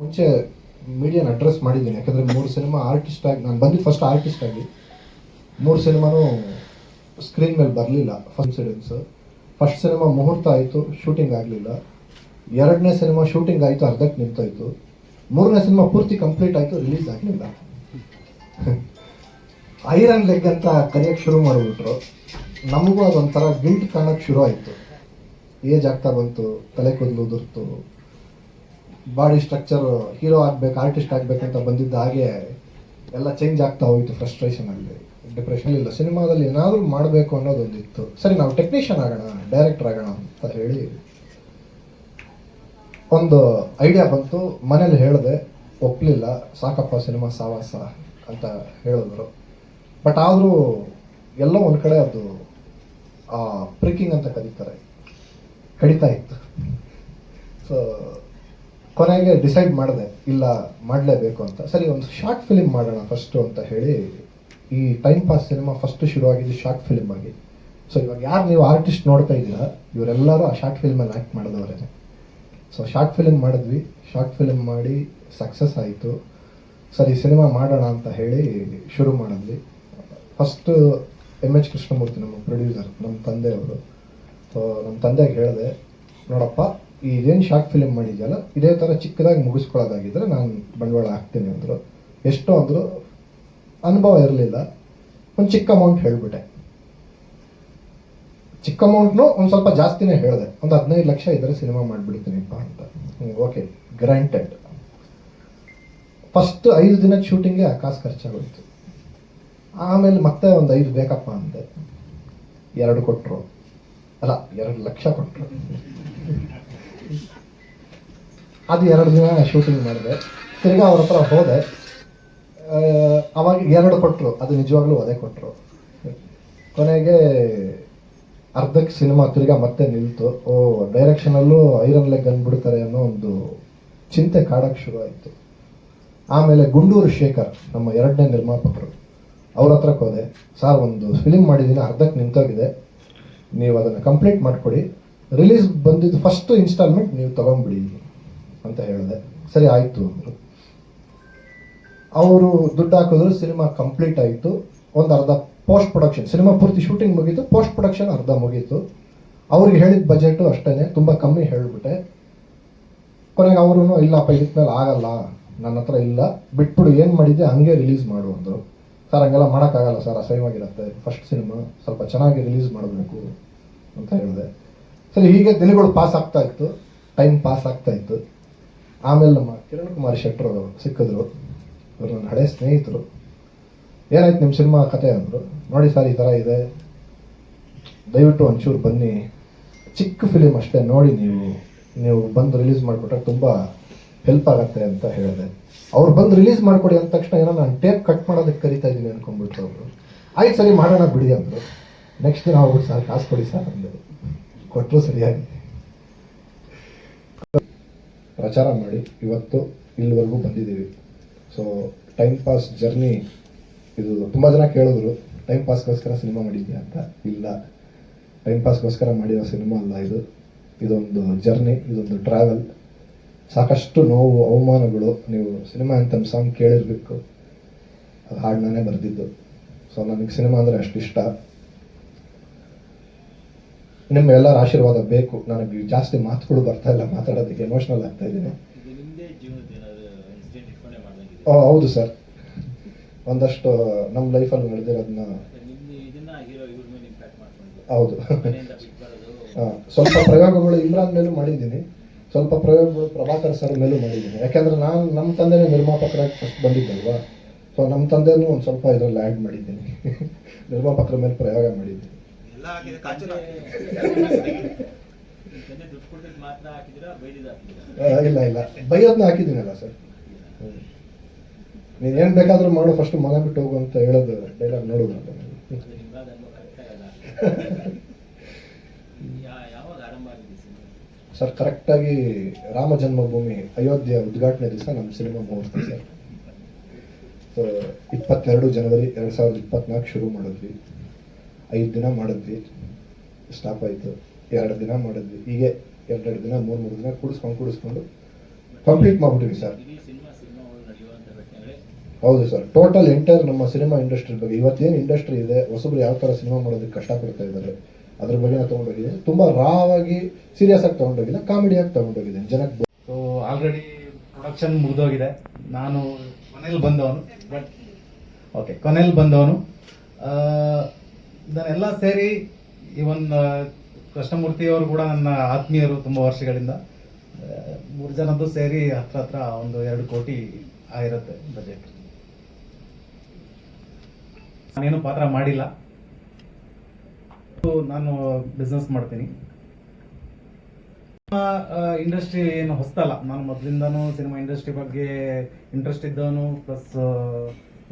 ಮುಂಚೆ ಮೀಡಿಯಾನ ಅಡ್ರೆಸ್ ಮಾಡಿದ್ದೀನಿ. ಯಾಕಂದರೆ ಮೂರು ಸಿನಿಮಾ ಆರ್ಟಿಸ್ಟ್ ಆಗಿ ನಾನು ಬಂದಿದ್ದು ಫಸ್ಟ್ ಆರ್ಟಿಸ್ಟ್ ಆಗಿ. ಮೂರು ಸಿನಿಮಾನೂ ಸ್ಕ್ರೀನ್ ಮೇಲೆ ಬರಲಿಲ್ಲ. ಇನ್ಸಿಡೆನ್ಸ್ ಫಸ್ಟ್ ಸಿನಿಮಾ ಮುಹೂರ್ತ ಆಯಿತು ಶೂಟಿಂಗ್ ಆಗಲಿಲ್ಲ. ಎರಡನೇ ಸಿನಿಮಾ ಶೂಟಿಂಗ್ ಆಯಿತು, ಅರ್ಧಕ್ಕೆ ನಿಂತೋಯ್ತು. ಮೂರನೇ ಸಿನಿಮಾ ಪೂರ್ತಿ ಕಂಪ್ಲೀಟ್ ಆಯಿತು ರಿಲೀಸ್ ಆಗಲಿಲ್ಲ. ಐರನ್ ಲೆಗ್ ಅಂತ ಕರೆಯೋಕ್ಕೆ ಶುರು ಮಾಡಿಬಿಟ್ರು. ನಮಗೂ ಅದೊಂಥರ ಗಿಲ್ಟ್ ಕಾಣೋಕ್ಕೆ ಶುರು ಆಯಿತು. ಏಜ್ ಆಗ್ತಾ ಬಂತು, ತಲೆ ಕೂದಲು ಉದುರ್ತು. ಬಾಡಿ ಸ್ಟ್ರಕ್ಚರ್ ಹೀರೋ ಆಗ್ಬೇಕು, ಆರ್ಟಿಸ್ಟ್ ಆಗ್ಬೇಕಂತ ಬಂದಿದ್ದ ಹಾಗೆ ಎಲ್ಲ ಚೇಂಜ್ ಆಗ್ತಾ ಹೋಯಿತು ಫ್ರಸ್ಟ್ರೇಷನ್ ಅಲ್ಲಿ. ಡಿಪ್ರೆಷನ್ ಇಲ್ಲ. ಸಿನಿಮಾದಲ್ಲಿ ಏನಾದರೂ ಮಾಡಬೇಕು ಅನ್ನೋದೊಂದಿತ್ತು. ಸರಿ, ನಾವು ಟೆಕ್ನಿಷಿಯನ್ ಆಗೋಣ ಡೈರೆಕ್ಟರ್ ಆಗೋಣ ಅಂತ ಹೇಳಿ ಒಂದು ಐಡಿಯಾ ಬಂತು. ಮನೇಲಿ ಹೇಳಿದೆ ಒಪ್ಪಲಿಲ್ಲ ಸಾಕಪ್ಪ ಸಿನಿಮಾ ಸಾವಾಸ ಅಂತ ಹೇಳಿದ್ರು. ಬಟ್ ಆದರೂ ಎಲ್ಲೋ ಒಂದು ಕಡೆ ಅದು ಪ್ರಿಕಿಂಗ್ ಅಂತ ಕರೀತಾರೆ. ಕಡಿತಾ ಇತ್ತು. ಸೊ ಕೊನೆಗೆ ಡಿಸೈಡ್ ಮಾಡಿದೆ, ಇಲ್ಲ, ಮಾಡಲೇಬೇಕು ಅಂತ. ಸರಿ, ಒಂದು ಶಾರ್ಟ್ ಫಿಲಿಮ್ ಮಾಡೋಣ ಫಸ್ಟು ಅಂತ ಹೇಳಿ, ಈ ಟೈಮ್ ಪಾಸ್ ಸಿನಿಮಾ ಫಸ್ಟ್ ಶುರು ಆಗಿದ್ದು ಶಾರ್ಟ್ ಫಿಲಿಮ್ ಆಗಿ. ಸೊ ಇವಾಗ ಯಾರು ನೀವು ಆರ್ಟಿಸ್ಟ್ ನೋಡ್ತಾ ಇದ್ದೀರಾ, ಇವರೆಲ್ಲರೂ ಆ ಶಾರ್ಟ್ ಫಿಲ್ಮಲ್ಲಿ ಆ್ಯಕ್ಟ್ ಮಾಡಿದವರೇ ಸೊ ಶಾರ್ಟ್ ಫಿಲಿಮ್ ಮಾಡಿದ್ವಿ. ಶಾರ್ಟ್ ಫಿಲಿಮ್ ಮಾಡಿ ಸಕ್ಸಸ್ ಆಯಿತು. ಸರಿ ಸಿನಿಮಾ ಮಾಡೋಣ ಅಂತ ಹೇಳಿ ಶುರು ಮಾಡಿದ್ವಿ. ಫಸ್ಟ್ ಎಂ ಎಚ್ ಕೃಷ್ಣಮೂರ್ತಿ, ನಮ್ಮ ಪ್ರೊಡ್ಯೂಸರ್ ನಮ್ಮ ತಂದೆಯವರು. ಸೊ ನಮ್ಮ ತಂದೆಗೆ ಹೇಳಿದೆ, ನೋಡಪ್ಪ ಇದೇನು ಶಾರ್ಟ್ ಫಿಲಿಮ್ ಮಾಡಿದೆಯಲ್ಲ, ಇದೇ ಥರ ಚಿಕ್ಕದಾಗಿ ಮುಗಿಸ್ಕೊಳ್ಳೋದಾಗಿದ್ರೆ ನಾನು ಬಂಡವಾಳ ಹಾಕ್ತೀನಿ ಅಂದರು. ಎಷ್ಟೋ ಅಂದರು ಅನುಭವ ಇರಲಿಲ್ಲ. ಒಂದು ಚಿಕ್ಕ ಅಮೌಂಟ್ ಹೇಳಿಬಿಟ್ಟೆ. ಚಿಕ್ಕ ಅಮೌಂಟ್ನು ಒಂದು ಸ್ವಲ್ಪ ಜಾಸ್ತಿನೇ ಹೇಳಿದೆ. ಒಂದು ಹದಿನೈದು ಲಕ್ಷ ಇದ್ದರೆ ಸಿನಿಮಾ ಮಾಡಿಬಿಡ್ತೀನಿಪ್ಪ ಅಂತ. ಓಕೆ ಗ್ರ್ಯಾಂಟೆಡ್ ಫಸ್ಟ್ ಐದು ದಿನದ ಶೂಟಿಂಗ್ಗೆ ಕಾಸು ಖರ್ಚಾಗೋಯ್ತು. ಆಮೇಲೆ ಮತ್ತೆ ಒಂದು ಐದು ಬೇಕಪ್ಪ ಅಂದೆ. ಎರಡು ಕೊಟ್ಟರು ಅಲ್ಲ, ಎರಡು ಲಕ್ಷ ಕೊಟ್ಟರು ಅದು ಎರಡು ದಿನ ಶೂಟಿಂಗ್ ಮಾಡಿದೆ. ತಿರ್ಗಾ ಅವ್ರ ಹತ್ರ ಹೋದೆ. ಅವಾಗ ಎರಡು ಕೊಟ್ಟರು ಅದು ನಿಜವಾಗ್ಲೂ ಅದೇ ಕೊಟ್ಟರು ಕೊನೆಗೆ ಅರ್ಧಕ್ಕೆ ಸಿನಿಮಾ ತಿರ್ಗಾ ಮತ್ತೆ ನಿಲ್ತು. ಓ ಡೈರೆಕ್ಷನಲ್ಲೂ ಐರನ್ ಲೆಗ್ ಅಂದ್ಬಿಡ್ತಾರೆ ಅನ್ನೋ ಒಂದು ಚಿಂತೆ ಕಾಡಕ್ಕೆ ಶುರು ಆಯಿತು ಆಮೇಲೆ ಗುಂಡೂರು ಶೇಖರ್, ನಮ್ಮ ಎರಡನೇ ನಿರ್ಮಾಪಕರು, ಅವ್ರ ಹತ್ರಕ್ಕೆ ಹೋದೆ. ಸರ್, ಒಂದು ಫಿಲಿಮ್ ಮಾಡಿದ್ದೀನಿ ಅರ್ಧಕ್ಕೆ ನಿಂತೋಗಿದೆ. ನೀವು ಅದನ್ನು ಕಂಪ್ಲೀಟ್ ಮಾಡಿಕೊಡಿ. ರಿಲೀಸ್ ಬಂದಿದ್ದು ಫಸ್ಟ್ ಇನ್ಸ್ಟಾಲ್ಮೆಂಟ್ ನೀವು ತಗೊಂಬಿಡಿ ಅಂತ ಹೇಳಿದೆ. ಸರಿ, ಆಯಿತು ಅಂದರು. ಅವರು ದುಡ್ಡು ಹಾಕಿದ್ರು, ಸಿನಿಮಾ ಕಂಪ್ಲೀಟ್ ಆಯಿತು. ಒಂದು ಅರ್ಧ ಪೋಸ್ಟ್ ಪ್ರೊಡಕ್ಷನ್ ಸಿನಿಮಾ ಪೂರ್ತಿ ಶೂಟಿಂಗ್ ಮುಗೀತು ಪೋಸ್ಟ್ ಪ್ರೊಡಕ್ಷನ್ ಅರ್ಧ ಮುಗೀತು. ಅವ್ರಿಗೆ ಹೇಳಿದ ಬಜೆಟು ಅಷ್ಟೇ ತುಂಬ ಕಮ್ಮಿ ಹೇಳಿಬಿಟ್ಟೆ. ಕೊನೆಗೆ ಅವರು ಇಲ್ಲಪ್ಪ ಇದಕ್ಕೆ ಮೇಲೆ ಆಗಲ್ಲ, ನನ್ನ ಹತ್ರ ಇಲ್ಲ, ಬಿಟ್ಬಿಡು, ಏನು ಮಾಡಿದ್ದೆ, ಹಂಗೆ ರಿಲೀಸ್ ಮಾಡು ಅಂದರು. ಸರ್, ಹಂಗೆಲ್ಲ ಮಾಡೋಕ್ಕಾಗಲ್ಲ, ಸರ್, ಅಸಹ್ಯವಾಗಿರುತ್ತೆ. ಫಸ್ಟ್ ಸಿನಿಮಾ ಸ್ವಲ್ಪ ಚೆನ್ನಾಗಿ ರಿಲೀಸ್ ಮಾಡಬೇಕು ಅಂತ ಹೇಳಿದೆ. ಸರಿ, ಹೀಗೆ ದಿನಗಳು ಪಾಸ್ ಆಗ್ತಾ ಇತ್ತು. ಟೈಮ್ ಪಾಸ್ ಆಗ್ತಾ ಇತ್ತು. ಆಮೇಲೆ ನಮ್ಮ ಕಿರಣ್ ಕುಮಾರ್ ಶೆಟ್ಟರು ಸಿಕ್ಕಿದ್ರು. ಇವರು ನನ್ನ ಹಳೆ ಸ್ನೇಹಿತರು. ಏನಾಯ್ತು ನಿಮ್ಮ ಸಿನಿಮಾ ಕತೆ ಅಂದರು. ನೋಡಿ ಸರ್, ಈ ಥರ ಇದೆ. ದಯವಿಟ್ಟು ಒಂಚೂರು ಬನ್ನಿ. ಚಿಕ್ಕ ಫಿಲಿಮ್ ಅಷ್ಟೇ ನೋಡಿ ನೀವು. ನೀವು ಬಂದು ರಿಲೀಸ್ ಮಾಡಿಬಿಟ್ರೆ ತುಂಬ ಹೆಲ್ಪ್ ಆಗುತ್ತೆ ಅಂತ ಹೇಳಿದೆ. ಅವ್ರು ಬಂದು ರಿಲೀಸ್ ಮಾಡಿಕೊಡಿ ಅಂದ ತಕ್ಷಣ ಏನೋ ನಾನು ಟೇಪ್ ಕಟ್ ಮಾಡೋದಕ್ಕೆ ಕರಿತಾ ಇದ್ದೀನಿ ಅನ್ಕೊಂಡ್ಬಿಟ್ರು ಅವರು. ಆಯ್ತು ಸರಿ, ಮಾಡೋಣ ಬಿಡಿ ಅಂದರು. ನೆಕ್ಸ್ಟ್ ದಿನ ಹೋಗ್ಬಿಟ್ಟು ಸರ್, ಕಾಸು ಕೊಡಿ ಸರ್ ಅಂದರು. ಕೊಟ್ಟರು ಸರಿಯಾಗಿ. ಪ್ರಚಾರ ಮಾಡಿ ಇವತ್ತು ಇಲ್ಲಿವರೆಗೂ ಬಂದಿದ್ದೀವಿ. ಸೊ ಟೈಮ್ ಪಾಸ್ ಜರ್ನಿ ಇದು ತುಂಬ ಜನ ಕೇಳಿದ್ರು. ಟೈಮ್ ಪಾಸ್ಗೋಸ್ಕರ ಸಿನಿಮಾ ಮಾಡಿದ್ಯಾ ಅಂತ? ಇಲ್ಲ. ಟೈಮ್ ಪಾಸ್ಗೋಸ್ಕರ ಮಾಡಿರೋ ಸಿನಿಮಾ ಅಲ್ಲ ಇದು. ಇದೊಂದು ಜರ್ನಿ ಇದೊಂದು ಟ್ರಾವೆಲ್ ಸಾಕಷ್ಟು ನೋವು, ಅವಮಾನಗಳು ನೀವು ಸಿನಿಮಾ ಅಂತ ಸಾಂಗ್ ಕೇಳಿರ್ಬೇಕು. ಅದು ಹಾಡು ನಾನೇ ಬರೆದಿದ್ದು. ಸೊ ನನಗೆ ಸಿನಿಮಾ ಅಂದರೆ ಅಷ್ಟು ಇಷ್ಟ. ನಿಮ್ಮ ಎಲ್ಲರ ಆಶೀರ್ವಾದ ಬೇಕು. ನನಗೆ ಜಾಸ್ತಿ ಮಾತುಗಳು ಬರ್ತಾ ಇಲ್ಲ ಮಾತಾಡೋದಕ್ಕೆ ಎಮೋಷ್ನಲ್ ಆಗ್ತಾ ಇದ್ದೀನಿ. ಹೌದು ಸರ್. ಒಂದಷ್ಟು ನಮ್ಮ ಲೈಫಲ್ಲಿ ನಡೆದಿರೋದನ್ನ ಹೌದು. ಸ್ವಲ್ಪ ಪ್ರಯೋಗಗಳು ಇಮ್ರಾನ್ ಮೇಲೂ ಮಾಡಿದ್ದೀನಿ. ಸ್ವಲ್ಪ ಪ್ರಯೋಗಗಳು ಪ್ರಭಾಕರ್ ಸರ್ ಮೇಲೂ ಮಾಡಿದ್ದೀನಿ. ಯಾಕೆಂದ್ರೆ ನಾನು ನಮ್ಮ ತಂದೆನೇ ನಿರ್ಮಾಪಕರಾಗಿ ಫಸ್ಟ್ ಬಂದಿದ್ದಲ್ವಾ? ಸೊ ನಮ್ಮ ತಂದೆನೂ ಒಂದು ಸ್ವಲ್ಪ ಇದರಲ್ಲಿ ಆ್ಯಡ್ ಮಾಡಿದ್ದೀನಿ. ನಿರ್ಮಾಪಕರ ಮೇಲೆ ಪ್ರಯೋಗ ಮಾಡಿದ್ದೀನಿ. ಎಲ್ಲ ಇಲ್ಲ ಇಲ್ಲ. ಬೈಯೋದನ್ನ ಹಾಕಿದ್ದೀನಲ್ಲ ಸರ್. ನೀನು ಏನು ಬೇಕಾದರೂ ಮಾಡು ಫಸ್ಟ್ ಮನೆ ಬಿಟ್ಟು ಹೋಗು ಅಂತ ಹೇಳೋದು ಡೈಲಾಗ್ ನೋಡೋದು ಸರ್ ಕರೆಕ್ಟಾಗಿ ರಾಮ ಜನ್ಮಭೂಮಿ ಅಯೋಧ್ಯೆ ಉದ್ಘಾಟನೆ ದಿವಸ ನಮ್ಮ ಸಿನಿಮಾ ಮುಹೂರ್ತ ಸರ್. ಸೊ ಇಪ್ಪತ್ತೆರಡು ಜನವರಿ ಎರಡು ಸಾವಿರದ ಇಪ್ಪತ್ನಾಲ್ಕು ಶುರು ಮಾಡಿದ್ವಿ. ಐದು ದಿನ ಮಾಡಿದ್ವಿ. ಸ್ಟಾಪ್ ಆಯಿತು. ಎರಡು ದಿನ ಮಾಡಿದ್ವಿ. ಹೀಗೆ ಎರಡೆರಡು ದಿನ, ಮೂರು ಮೂರು ದಿನ ಕೂಡಿಸ್ಕೊಂಡು ಕೂಡಿಸ್ಕೊಂಡು ಕಂಪ್ಲೀಟ್ ಮಾಡ್ಬಿಟ್ಟಿವಿ ಸರ್. ಹೌದು ಸರ್. ಟೋಟಲ್ ಎಂಟೈರ್ ನಮ್ಮ ಸಿನಿಮಾ ಇಂಡಸ್ಟ್ರಿ ಬಗ್ಗೆ, ಇವತ್ತೇನು ಇಂಡಸ್ಟ್ರಿ ಇದೆ, ಹೊಸಬ್ರು ಯಾವ ಥರ ಸಿನಿಮಾ ಮಾಡೋದಕ್ಕೆ ಕಷ್ಟಪಡ್ತಾ ಇದ್ದಾರೆ, ಅದ್ರ ಬಗ್ಗೆ ನಾವು ತೊಗೊಂಡೋಗಿದ್ದೀನಿ ತುಂಬ ರಾ ಆಗಿ ಸೀರಿಯಸ್ ಆಗಿ ತೊಗೊಂಡೋಗಿಲ್ಲ ಕಾಮಿಡಿಯಾಗಿ ತೊಗೊಂಡೋಗಿದ್ದೀನಿ ಜನಕ್ಕೆ ಸೊ ಆಲ್ರೆಡಿ ಪ್ರೊಡಕ್ಷನ್ ಮುಗಿದೋಗಿದೆ. ನಾನು ಕೊನೆಯಲ್ಲಿ ಬಂದವನು ಬಟ್ ಓಕೆ ಕೊನೆಯಲ್ಲಿ ಬಂದವನು. ಇದನ್ನೆಲ್ಲ ಸೇರಿ ಈ ಕೃಷ್ಣಮೂರ್ತಿ ಅವರು ಕೂಡ ನನ್ನ ಆತ್ಮೀಯರು ತುಂಬ ವರ್ಷಗಳಿಂದ. ಮೂರು ಜನದ್ದು ಸೇರಿ ಹತ್ರ ಹತ್ರ ಒಂದು ಎರಡು ಕೋಟಿ ಆಗಿರುತ್ತೆ ಬಜೆಟ್ ನಾನೇನು ಪಾತ್ರ ಮಾಡಿಲ್ಲ. ನಾನು ಬಿಸ್ನೆಸ್ ಮಾಡ್ತೀನಿ. ಇಂಡಸ್ಟ್ರಿ ಏನು ಹೊಸ್ತಲ್ಲ. ನಾನು ಮೊದಲಿಂದನೂ ಸಿನಿಮಾ ಇಂಡಸ್ಟ್ರಿ ಬಗ್ಗೆ ಇಂಟ್ರೆಸ್ಟ್ ಇದ್ದವನು ಪ್ಲಸ್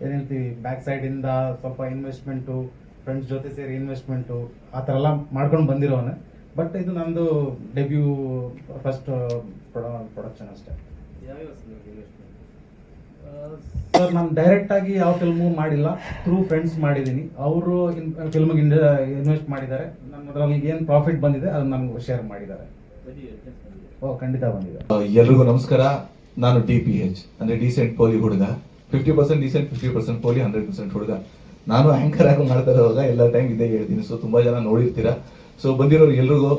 ಏನು ಹೇಳ್ತೀವಿ ಬ್ಯಾಕ್ ಸೈಡಿಂದ ಸ್ವಲ್ಪ ಇನ್ವೆಸ್ಟ್ಮೆಂಟು ಫ್ರೆಂಡ್ಸ್ ಜೊತೆ ಸೇರಿ ಇನ್ವೆಸ್ಟ್ಮೆಂಟು ಆ ಥರ ಎಲ್ಲ ಮಾಡ್ಕೊಂಡು ಬಂದಿರೋನೆ. ಬಟ್ ಇದು ನಂದು ಡೆಬ್ಯೂ ಫಸ್ಟ್ ಪ್ರೊಡಕ್ಷನ್ ಅಷ್ಟೇ. ಸರ್ ನಾನು ಡೈರೆಕ್ಟ್ ಆಗಿ ಯಾವ ಫಿಲ್ಮು ಮಾಡಿಲ್ಲ. ಥ್ರೂ ಫ್ರೆಂಡ್ಸ್ ಮಾಡಿದ್ದೀನಿ. ಅವರು ಫಿಲ್ಮ್ಗೆ ಇನ್ವೆಸ್ಟ್ ಮಾಡಿದ್ದಾರೆ. ನನ್ನ ಅದರಲ್ಲಿ ಏನು ಪ್ರಾಫಿಟ್ ಬಂದಿದೆ ಅದನ್ನ ನನಗೆ ಶೇರ್ ಮಾಡಿದ್ದಾರೆ. ಓ ಖಂಡಿತ ಬಂದಿದೆ. ಎಲ್ರಿಗೂ ನಮಸ್ಕಾರ. ನಾನು ಡಿ ಪಿ ಎಚ್ ಅಂದ್ರೆ ಡಿಸೆಂಟ್ ಪೋಲಿ ಹುಡುಗ fifty percent decent fifty percent ಪೋಲಿ ಹಂಡ್ರೆಡ್ ಪರ್ಸೆಂಟ್ ಹುಡುಗ ನಾನು ಆಂಕರ್ ಆಗಿ ಮಾಡ್ತಾ ಇರುವಾಗ ಎಲ್ಲ ಟೈಮ್ ಇದೇ ಹೇಳ್ತೀನಿ. ಸೊ ತುಂಬಾ ಜನ ನೋಡಿರ್ತೀರಾ? ಸೊ ಬಂದಿರೋರು ಎಲ್ರಿಗೂ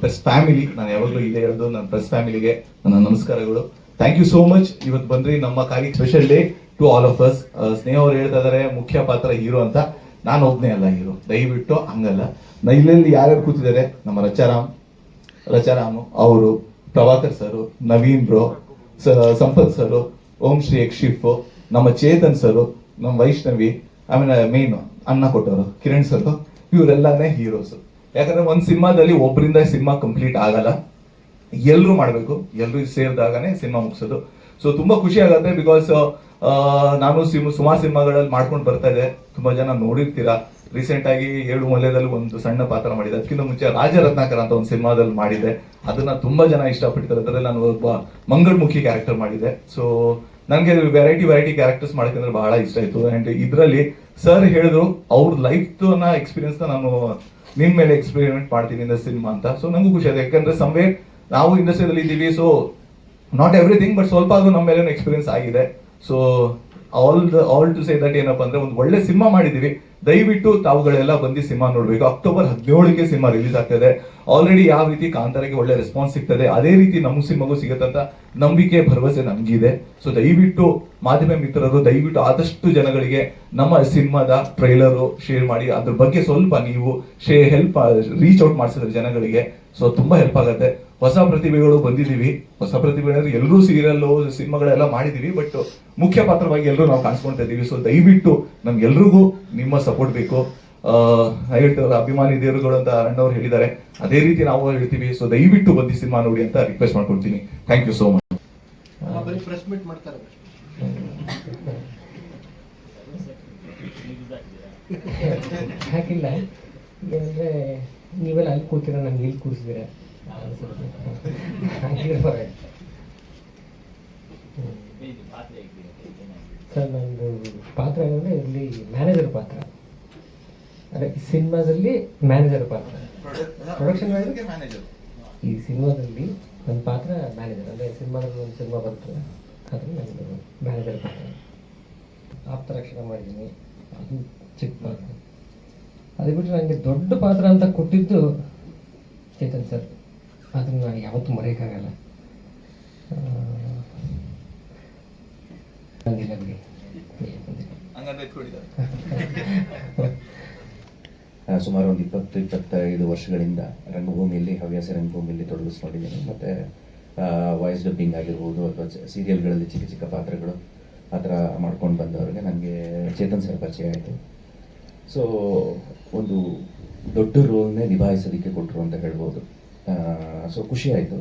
ಪ್ರೆಸ್ ಫ್ಯಾಮಿಲಿ ನಾನು ಯಾವಾಗಲೂ ಇದೇ ಹೇಳೋದು ನನ್ನ ಪ್ರೆಸ್ ಫ್ಯಾಮಿಲಿಗೆ ನನ್ನ ನಮಸ್ಕಾರಗಳು. ಥ್ಯಾಂಕ್ ಯು ಸೋ ಮಚ್ ಇವತ್ತು ಬಂದ್ರಿ ನಮ್ಮ ಕಾಗಿ special day to all of us Sneha ಅವ್ರು ಹೇಳ್ತಾ ಇದಾರೆ, ಮುಖ್ಯ ಪಾತ್ರ ಹೀರೋ ಅಂತ. ನಾನು ಒಬ್ಬನೇ ಅಲ್ಲ ಹೀರೋ. ದಯವಿಟ್ಟು ಹಂಗಲ್ಲ. ನಾ ಇಲ್ಲೆಲ್ಲಿ ಯಾರ್ಯಾರು ಕೂತಿದ್ದಾರೆ? ನಮ್ಮ ರಚಾರಾಮ್, ರಚಾರಾಮು, ಅವರು, Prabhakar sir, Naveen bro Sampath sir, Om Shri ಯಕ್ಷಿಫ್ ನಮ್ಮ ಚೇತನ್ ಸರ್, ನಮ್ಮ ವೈಷ್ಣವಿ ಆಮೇಲೆ ಮೇನ್ ಅನ್ನ ಕೊಟ್ಟವರು, ಕಿರಣ್ ಸರ್ ಇವರೆಲ್ಲಾನೇ ಹೀರೋಸ್ ಯಾಕಂದ್ರೆ ಒಂದು ಸಿನಿಮಾದಲ್ಲಿ ಒಬ್ಬರಿಂದ ಸಿನಿಮಾ ಕಂಪ್ಲೀಟ್ ಆಗಲ್ಲ. ಎಲ್ಲರೂ ಮಾಡಬೇಕು. ಎಲ್ಲರೂ ಸೇರಿದಾಗನೇ ಸಿನಿಮಾ ಮುಗಿಸೋದು. ಸೊ ತುಂಬಾ ಖುಷಿ ಆಗುತ್ತೆ ಬಿಕಾಸ್ ನಾನು ಸಿಮ್ ಸುಮಾರು ಸಿನಿಮಾಗಳಲ್ಲಿ ಮಾಡ್ಕೊಂಡು ಬರ್ತಾ ಇದೆ ತುಂಬಾ ಜನ ನೋಡಿರ್ತೀರಾ. ರೀಸೆಂಟ್ ಆಗಿ ಏಳು ಮಲ್ಯದಲ್ಲಿ ಒಂದು ಸಣ್ಣ ಪಾತ್ರ ಮಾಡಿದೆ ಅದಕ್ಕಿಂತ ಮುಂಚೆ ರಾಜರತ್ನಾಕರ್ ಅಂತ ಒಂದು ಸಿನಿಮಾದಲ್ಲಿ ಮಾಡಿದೆ ಅದನ್ನ ತುಂಬಾ ಜನ ಇಷ್ಟಪಡ್ತಾರೆ ಅದರಲ್ಲಿ ನಾನು ಒಬ್ಬ ಮಂಗಳಮುಖಿ ಕ್ಯಾರೆಕ್ಟರ್ ಮಾಡಿದೆ ಸೊ ನನಗೆ ವೆರೈಟಿ ವೆರೈಟಿ ಕ್ಯಾರೆಕ್ಟರ್ಸ್ ಮಾಡೋದಂದ್ರೆ ಬಹಳ ಇಷ್ಟ ಆಯ್ತು. ಅಂಡ್ ಇದರಲ್ಲಿ ಸರ್ ಹೇಳಿದ್ರು, ಅವ್ರ ಲೈಫ್ ಎಕ್ಸ್ಪೀರಿಯನ್ಸ್ನ ಎಕ್ಸ್ಪೀರಿಯನ್ಸ್ ನಾನು ನಿಮ್ಮ ಮೇಲೆ ಎಕ್ಸ್ಪೆರಿಮೆಂಟ್ ಮಾಡ್ತೀನಿ ಇಂದ ಸಿನಿಮಾ ಅಂತ. ಸೊ ನಂಗೂ ಖುಷಿ ಆಯ್ತು. ಯಾಕಂದ್ರೆ ಸಂವೇರ್ ನಾವು ಇಂಡಸ್ಟ್ರಿಯಲ್ಲಿ ಇದ್ದೀವಿ ಸೊ ನಾಟ್ ಎವ್ರಿಥಿಂಗ್ ಬಟ್ ಸ್ವಲ್ಪ ಅದು ನಮ್ಮ ಮೇಲೆ ಎಕ್ಸ್ಪೀರಿಯನ್ಸ್ ಆಗಿದೆ. So all the all to say that ಏನಪ್ಪ ಅಂದ್ರೆ ಒಂದು ಒಳ್ಳೆ ಸಿನಿಮಾ ಮಾಡಿದೀವಿ ದಯವಿಟ್ಟು ತಾವುಗಳೆಲ್ಲ ಬಂದು ಸಿನಿಮಾ ನೋಡ್ಬೇಕು. ಅಕ್ಟೋಬರ್ ಹದಿನೇಳಕ್ಕೆ ಸಿನಿಮಾ ರಿಲೀಸ್ ಆಗ್ತದೆ. ಆಲ್ರೆಡಿ ಯಾವ ರೀತಿ ಕಾಂತಾರಕ್ಕೆ ಒಳ್ಳೆ ರೆಸ್ಪಾನ್ಸ್ ಸಿಗ್ತದೆ, ಅದೇ ರೀತಿ ನಮ್ಮ ಸಿನಿಮಾಗೂ ಸಿಗತ್ತಂತ ನಂಬಿಕೆ, ಭರವಸೆ ನಮಗಿದೆ. ಸೊ ದಯವಿಟ್ಟು ಮಾಧ್ಯಮ ಮಿತ್ರರು, ದಯವಿಟ್ಟು ಆದಷ್ಟು ಜನಗಳಿಗೆ ನಮ್ಮ ಸಿನಿಮಾದ ಟ್ರೈಲರು ಶೇರ್ ಮಾಡಿ, ಅದ್ರ ಬಗ್ಗೆ ಸ್ವಲ್ಪ ನೀವು ಶೇ ಹೆಲ್ಪ್ ರೀಚ್ ಔಟ್ ಮಾಡಿಸಿದ್ರೆ ಜನಗಳಿಗೆ. ಸೊ ತುಂಬಾ ಹೆಲ್ಪ್ ಆಗುತ್ತೆ. ಹೊಸ ಪ್ರತಿಭೆಗಳು ಬಂದಿದ್ದೀವಿ. ಹೊಸ ಪ್ರತಿಭೆ ಎಲ್ಲರೂ ಸೀರಿಯಲ್ ಸಿನಿಮಾಗಳೆಲ್ಲ ಮಾಡಿದೀವಿ ಬಟ್ ಮುಖ್ಯ ಪಾತ್ರವಾಗಿ ಎಲ್ಲರೂ ನಾವು ಕಾಣಿಸ್ಕೊಳ್ತಾ ಇದೀವಿ ಸೊ ದಯವಿಟ್ಟು ನಮ್ಗೆಲ್ರಿಗೂ ನಿಮ್ಮ ಸಪೋರ್ಟ್ ಬೇಕು. ಆ, ಹೇಳ್ತಾರಲ್ಲ ಅಭಿಮಾನಿ ದೇವರುಗಳು ಅಂತ ಅಣ್ಣವ್ರು ಹೇಳಿದ್ದಾರೆ. ಅದೇ ರೀತಿ ನಾವು ಹೇಳ್ತೀವಿ. ಸೊ ದಯವಿಟ್ಟು ಬಂದು ಸಿನಿಮಾ ನೋಡಿ ಅಂತ ರಿಕ್ವೆಸ್ಟ್ ಮಾಡ್ಕೊಳ್ತೀನಿ ಥ್ಯಾಂಕ್ ಯು ಸೋ ಮಚ್ ಹಾಕಿಲ್ಲ ಏನಂದ್ರೆ ನೀವೆಲ್ಲ ಅಲ್ಲಿ ಕೂತೀರ ನಂಗೆ ಇಲ್ಲಿ ಕೂರಿಸಿದ್ರೆ ಸರ್ ನಂದು ಪಾತ್ರ ಏನಂದ್ರೆ ಇಲ್ಲಿ ಮ್ಯಾನೇಜರ್ ಪಾತ್ರ. ಅದೇ ಸಿನಿಮಾದಲ್ಲಿ ಮ್ಯಾನೇಜರ್ ಪಾತ್ರ. ಪ್ರೊಡಕ್ಷನ್ ಈ ಸಿನಿಮಾದಲ್ಲಿ ನನ್ನ ಪಾತ್ರ ಮ್ಯಾನೇಜರ್ ಅಂದರೆ ಸಿನಿಮಾದಲ್ಲಿ ಒಂದು ಸಿನಿಮಾ ಬಂತು ಆದರೆ ನಂದು ಮ್ಯಾನೇಜರ್ ಪಾತ್ರ. ಆಪ್ತ ರಕ್ಷಣೆ ಮಾಡಿದ್ದೀನಿ. ಅದು ಚಿಕ್ಕ ಪಾತ್ರ. ಅದು ಬಿಟ್ಟರೆ ನನಗೆ ದೊಡ್ಡ ಪಾತ್ರ ಅಂತ ಕೊಟ್ಟಿದ್ದು ಚೇತನ್ ಸರ್. ಅದನ್ನು ನಾನು ಯಾವತ್ತೂ ಮರೆಯೋಕ್ಕಾಗಲ್ಲ. ಬಂದಿಲ್ಲ ಬಿಡಿ ಆ, ಸುಮಾರು ಒಂದು ಇಪ್ಪತ್ತು ಇಪ್ಪತ್ತೈದು ವರ್ಷಗಳಿಂದ ರಂಗಭೂಮಿಯಲ್ಲಿ ಹವ್ಯಾಸ ರಂಗಭೂಮಿಯಲ್ಲಿ ತೊಡಗಿಸ್ಕೊಂಡಿದ್ದೀನಿ ಮತ್ತು ವಾಯ್ಸ್ ಡಬ್ಬಿಂಗ್ ಆಗಿರ್ಬೋದು ಅಥವಾ ಸೀರಿಯಲ್ಗಳಲ್ಲಿ ಚಿಕ್ಕ ಚಿಕ್ಕ ಪಾತ್ರಗಳು ಆ ಥರ ಮಾಡ್ಕೊಂಡು ಬಂದವರಿಗೆ ನನಗೆ ಚೇತನ್ ಸರ್ ಪರಿಚಯ ಆಯಿತು. ಸೊ ಒಂದು ದೊಡ್ಡ ರೋಲ್ನೇ ನಿಭಾಯಿಸೋದಕ್ಕೆ ಕೊಟ್ಟರು ಅಂತ ಹೇಳ್ಬೋದು. ಸೊ ಖುಷಿ ಆಯಿತು.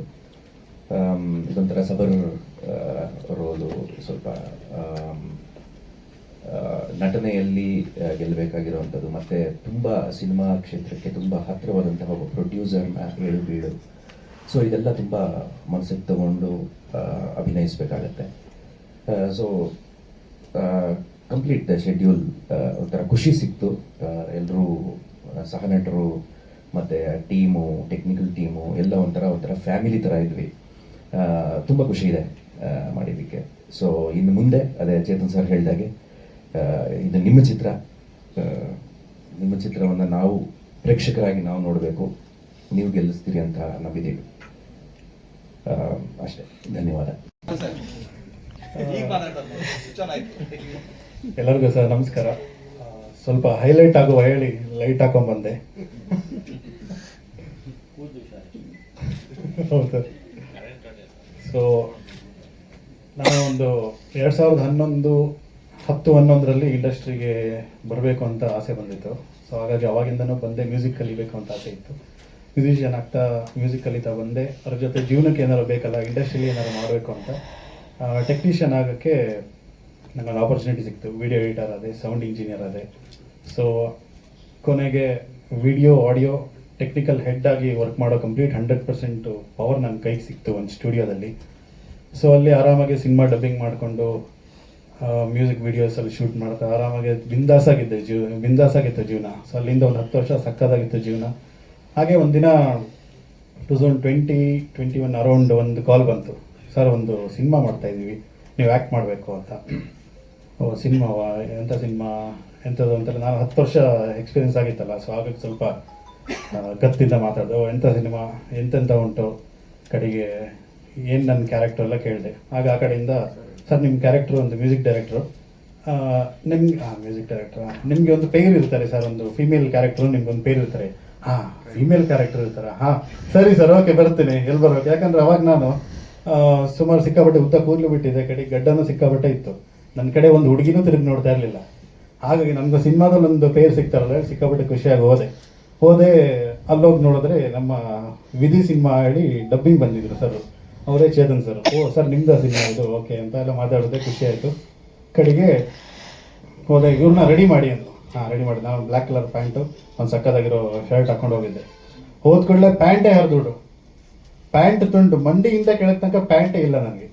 ಇದೊಂಥರ ಸಬರ್ ರೋಲು ಸ್ವಲ್ಪ ನಟನೆಯಲ್ಲಿ ಗೆಲ್ಲಬೇಕಾಗಿರುವಂಥದ್ದು. ಮತ್ತು ತುಂಬ ಸಿನಿಮಾ ಕ್ಷೇತ್ರಕ್ಕೆ ತುಂಬ ಹತ್ತಿರವಾದಂತಹ ಒಬ್ಬ ಪ್ರೊಡ್ಯೂಸರ್ನ ಏಳು ಬೀಳು. ಸೊ ಇದೆಲ್ಲ ತುಂಬ ಮನಸ್ಸಿಗೆ ತಗೊಂಡು ಅಭಿನಯಿಸ್ಬೇಕಾಗತ್ತೆ. ಸೊ ಕಂಪ್ಲೀಟ್ ಶೆಡ್ಯೂಲ್ ಒಂಥರ ಖುಷಿ ಸಿಕ್ತು. ಎಲ್ಲರೂ ಸಹನಟರು ಮತ್ತು ಟೀಮು ಟೆಕ್ನಿಕಲ್ ಟೀಮು ಎಲ್ಲ ಒಂಥರ ಒಂಥರ ಫ್ಯಾಮಿಲಿ ಥರ ಇದ್ವಿ. ತುಂಬ ಖುಷಿ ಇದೆ ಮಾಡಿದ್ದಕ್ಕೆ. ಸೊ ಇನ್ನು ಮುಂದೆ ಅದೇ ಚೇತನ್ ಸರ್ ಹೇಳಿದಾಗೆ ಇದು ನಿಮ್ಮ ಚಿತ್ರ. ನಿಮ್ಮ ಚಿತ್ರವನ್ನು ನಾವು ಪ್ರೇಕ್ಷಕರಾಗಿ ನಾವು ನೋಡಬೇಕು. ನೀವು ಗೆಲ್ಲಿಸ್ತೀರಿ ಅಂತ ನಂಬಿದ್ದೀವಿ. ಅಷ್ಟೇ. ಧನ್ಯವಾದ. ಎಲ್ಲರಿಗೂ ಸರ್ ನಮಸ್ಕಾರ. ಸ್ವಲ್ಪ ಹೈಲೈಟ್ ಆಗುವ ಹೇಳಿ ಲೈಟ್ ಹಾಕೊಂಡ್ ಬಂದೆ. ಕೂದಲು ಶಾಲೆ ಹೌದು ಸೊ ನಾನು ಒಂದು ಎರಡು ಸಾವಿರದ ಹನ್ನೊಂದು, ಹತ್ತು, ಹನ್ನೊಂದರಲ್ಲಿ ಇಂಡಸ್ಟ್ರಿಗೆ ಬರಬೇಕು ಅಂತ ಆಸೆ ಬಂದಿತ್ತು. ಸೊ ಹಾಗಾಗಿ ಅವಾಗಿಂದನೂ ಬಂದೆ ಮ್ಯೂಸಿಕ್ ಕಲಿಬೇಕು ಅಂತ ಆಸೆ ಇತ್ತು. ಮ್ಯೂಸಿಷಿಯನ್ ಆಗ್ತಾ ಮ್ಯೂಸಿಕ್ ಕಲಿತಾ ಬಂದೆ. ಅದ್ರ ಜೊತೆ ಜೀವನಕ್ಕೆ ಏನಾರು ಬೇಕಲ್ಲ ಇಂಡಸ್ಟ್ರಿಲಿ ಏನಾದ್ರು ಮಾಡಬೇಕು ಅಂತ. ಟೆಕ್ನಿಷಿಯನ್ ಆಗೋಕ್ಕೆ ನನಗೊಂದು ಆಪರ್ಚುನಿಟಿ ಸಿಕ್ತು. ವಿಡಿಯೋ ಎಡಿಟರ್ ಅದೇ ಸೌಂಡ್ ಇಂಜಿನಿಯರ್ ಅದೇ ಸೊ ಕೊನೆಗೆ ವಿಡಿಯೋ ಆಡಿಯೋ ಟೆಕ್ನಿಕಲ್ ಹೆಡ್ ಆಗಿ ವರ್ಕ್ ಮಾಡೋ ಕಂಪ್ಲೀಟ್ ಹಂಡ್ರೆಡ್ ಪರ್ಸೆಂಟ್ ಪವರ್ ನನ್ನ ಕೈಗೆ ಸಿಕ್ತು ಒಂದು ಸ್ಟುಡಿಯೋದಲ್ಲಿ ಸೊ ಅಲ್ಲಿ ಆರಾಮಾಗಿ ಸಿನಿಮಾ ಡಬ್ಬಿಂಗ್ ಮಾಡಿಕೊಂಡು ಮ್ಯೂಸಿಕ್ ವಿಡಿಯೋಸಲ್ಲಿ ಶೂಟ್ ಮಾಡ್ತಾ, ಆರಾಮಾಗಿ ಬಿಂದಾಸ್ ಆಗಿದ್ದೆ ಜೀವ ಬಿಂದಾಸಾಗಿತ್ತು ಜೀವನ. ಸೊ ಅಲ್ಲಿಂದ ಒಂದು ಹತ್ತು ವರ್ಷ ಸಕ್ಕದಾಗಿತ್ತು ಜೀವನ. ಹಾಗೆ ಒಂದಿನ two thousand twenty twenty one around ಒಂದು ಕಾಲ್ ಬಂತು. ಸರ್ ಒಂದು ಸಿನಿಮಾ ಮಾಡ್ತಾ ಇದ್ದೀವಿ ನೀವು ಆ್ಯಕ್ಟ್ ಮಾಡಬೇಕು ಅಂತ. ಸಿನಿಮಾವಾ ಎಂಥ ಸಿನಿಮಾ? ಎಂಥದ್ದು ಅಂತೆಲ್ಲ ನಾನು ಹತ್ತು ವರ್ಷ ಎಕ್ಸ್ಪೀರಿಯನ್ಸ್ ಆಗಿತ್ತಲ್ಲ ಸೊ ಹಾಗಾಗಿ ಸ್ವಲ್ಪ ಗತ್ತಿಂದ ಮಾತಾಡಿದೆ. ಎಂಥ ಸಿನಿಮಾ? ಎಂತೆಂಥ ಉಂಟು? ಕಡೆಗೆ ಏನು ನನ್ನ ಕ್ಯಾರೆಕ್ಟರ್ ಎಲ್ಲ ಕೇಳಿದೆ. ಆಗ ಆ ಕಡೆಯಿಂದ, ಸರ್ ನಿಮ್ಮ ಕ್ಯಾರೆಕ್ಟ್ರು ಒಂದು ಮ್ಯೂಸಿಕ್ ಡೈರೆಕ್ಟ್ರು ನಿಮ್ಗೆ ಹಾಂ ಮ್ಯೂಸಿಕ್ ಡೈರೆಕ್ಟರ್ ನಿಮಗೆ ಒಂದು ಪೇರ್ ಇರ್ತಾರೆ ಸರ್, ಒಂದು ಫಿಮೇಲ್ ಕ್ಯಾರೆಕ್ಟ್ರು ನಿಮ್ಗೆ ಒಂದು ಪೇರ್ ಇರ್ತಾರೆ ಹಾಂ ಫಿಮೇಲ್ ಕ್ಯಾರೆಕ್ಟರ್ ಇರ್ತಾರೆ ಹಾಂ, ಸರಿ ಸರ್ ಓಕೆ ಬರ್ತೀನಿ ಎಲ್ಲಿ ಬರ್ಬೇಕು ಯಾಕಂದ್ರೆ ಅವಾಗ ನಾನು ಸುಮಾರು ಸಿಕ್ಕಾಪಟ್ಟೆ ಉದ್ದ ಕೂದಲು ಬಿಟ್ಟಿದೆ ಕಡೆ ಗಡ್ಡನೂ ಸಿಕ್ಕಾಪಟ್ಟೆ ಇತ್ತು. ನನ್ನ ಕಡೆ ಒಂದು ಹುಡುಗಿನೂ ತಿರುಗಿ ನೋಡ್ತಾ ಇರಲಿಲ್ಲ. ಹಾಗಾಗಿ ನಮ್ಗೆ ಸಿನಿಮಾದಲ್ಲಿ ಒಂದು ಪೇರ್ ಸಿಗ್ತಾರಲ್ಲ ಸಿಕ್ಕಾಪಟ್ಟೆ ಖುಷಿಯಾಗಿ ಹೋದೆ. ಹೋದೆ, ಅಲ್ಲೋಗಿ ನೋಡಿದ್ರೆ ನಮ್ಮ ವಿಧಿ ಸಿನಿಮಾ ಹೇಳಿ ಡಬ್ಬಿಂಗ್ ಬಂದಿದ್ರು ಸರ್ ಅವರೇ ಚೇತನ್ ಸರ್ ಓ ಸರ್ ನಿಮ್ದ ಸಿನಿಮಾ ಇದು? ಓಕೆ ಅಂತ ಎಲ್ಲ ಮಾತಾಡಿದೆ ಖುಷಿ ಆಯಿತು. ಕಡೆಗೆ ಹೋದೆ, ಇವ್ರನ್ನ ರೆಡಿ ಮಾಡಿ ಅಂದರು. ಹಾಂ ರೆಡಿ ಮಾಡಿದೆ ನಾನು ಬ್ಲ್ಯಾಕ್ ಕಲರ್ ಪ್ಯಾಂಟು ಒಂದು ಸಕ್ಕದಾಗಿರೋ ಶರ್ಟ್ ಹಾಕೊಂಡು ಹೋಗಿದ್ದೆ. ಹೋದ ಕೂಡಲೇ ಪ್ಯಾಂಟೇ ಹರಿದುಬಿಡು ಪ್ಯಾಂಟ್ ತುಂಡು, ಮಂಡಿಯಿಂದ ಕೆಳಗೆ ತನಕ ಪ್ಯಾಂಟೇ ಇಲ್ಲ ನನಗೆ.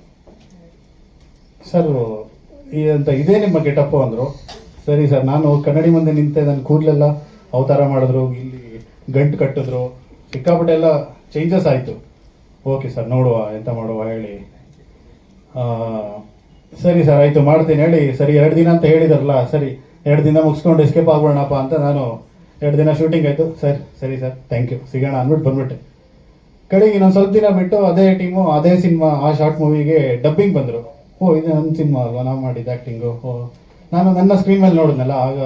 ಸರ್ ಈ ಅಂತ ಇದೇ ನಿಮ್ಮ ಗೆಟಪ್ಪು ಅಂದರು. ಸರಿ ಸರ್, ನಾನು ಕನ್ನಡಿ ಮುಂದೆ ನಿಂತೆ ನನ್ನ ಕೂದಲೆಲ್ಲ ಅವತಾರ ಮಾಡಿದ್ರು, ಇಲ್ಲಿ ಗಂಟು ಕಟ್ಟಿದ್ರು. ಸಿಕ್ಕಾಪಟ್ಟೆ ಎಲ್ಲ ಚೇಂಜಸ್ ಆಯಿತು. ಓಕೆ ಸರ್ ನೋಡುವ, ಎಂತ ಮಾಡುವ ಹೇಳಿ. ಸರಿ ಸರ್ ಆಯಿತು, ಮಾಡ್ತೀನಿ, ಹೇಳಿ. ಸರಿ, ಎರಡು ದಿನ ಅಂತ ಹೇಳಿದಾರಲ್ಲ, ಸರಿ. ಎರಡು ದಿನ ಮುಗಿಸ್ಕೊಂಡು ಎಸ್ಕೇಪ್ ಆಗ್ಬಿಡೋಣಪ್ಪ ಅಂತ ನಾನು ಎರಡು ದಿನ ಶೂಟಿಂಗ್ ಆಯಿತು. ಸರ್, ಸರಿ ಸರ್ ಥ್ಯಾಂಕ್ ಯು ಸಿಗೋಣ ಅಂದ್ಬಿಟ್ಟು ಬಂದ್ಬಿಟ್ಟೆ. ಕಡೆಗೆ ಇನ್ನೊಂದು ಸ್ವಲ್ಪ ದಿನ ಬಿಟ್ಟು ಅದೇ ಟೀಮು ಅದೇ ಸಿನಿಮಾ ಆ ಶಾರ್ಟ್ ಮೂವಿಗೆ ಡಬ್ಬಿಂಗ್ ಬಂದರು. ಓ, ಇದು ನನ್ನ ಸಿನಿಮಾ ಅಲ್ವಾ? ನಾವು ಮಾಡಿದ್ದು ಆ್ಯಕ್ಟಿಂಗು ಓ ನಾನು ನನ್ನ ಸ್ಕ್ರೀನ್ ಮೇಲೆ ನೋಡಿದ್ನಲ್ಲ, ಆಗ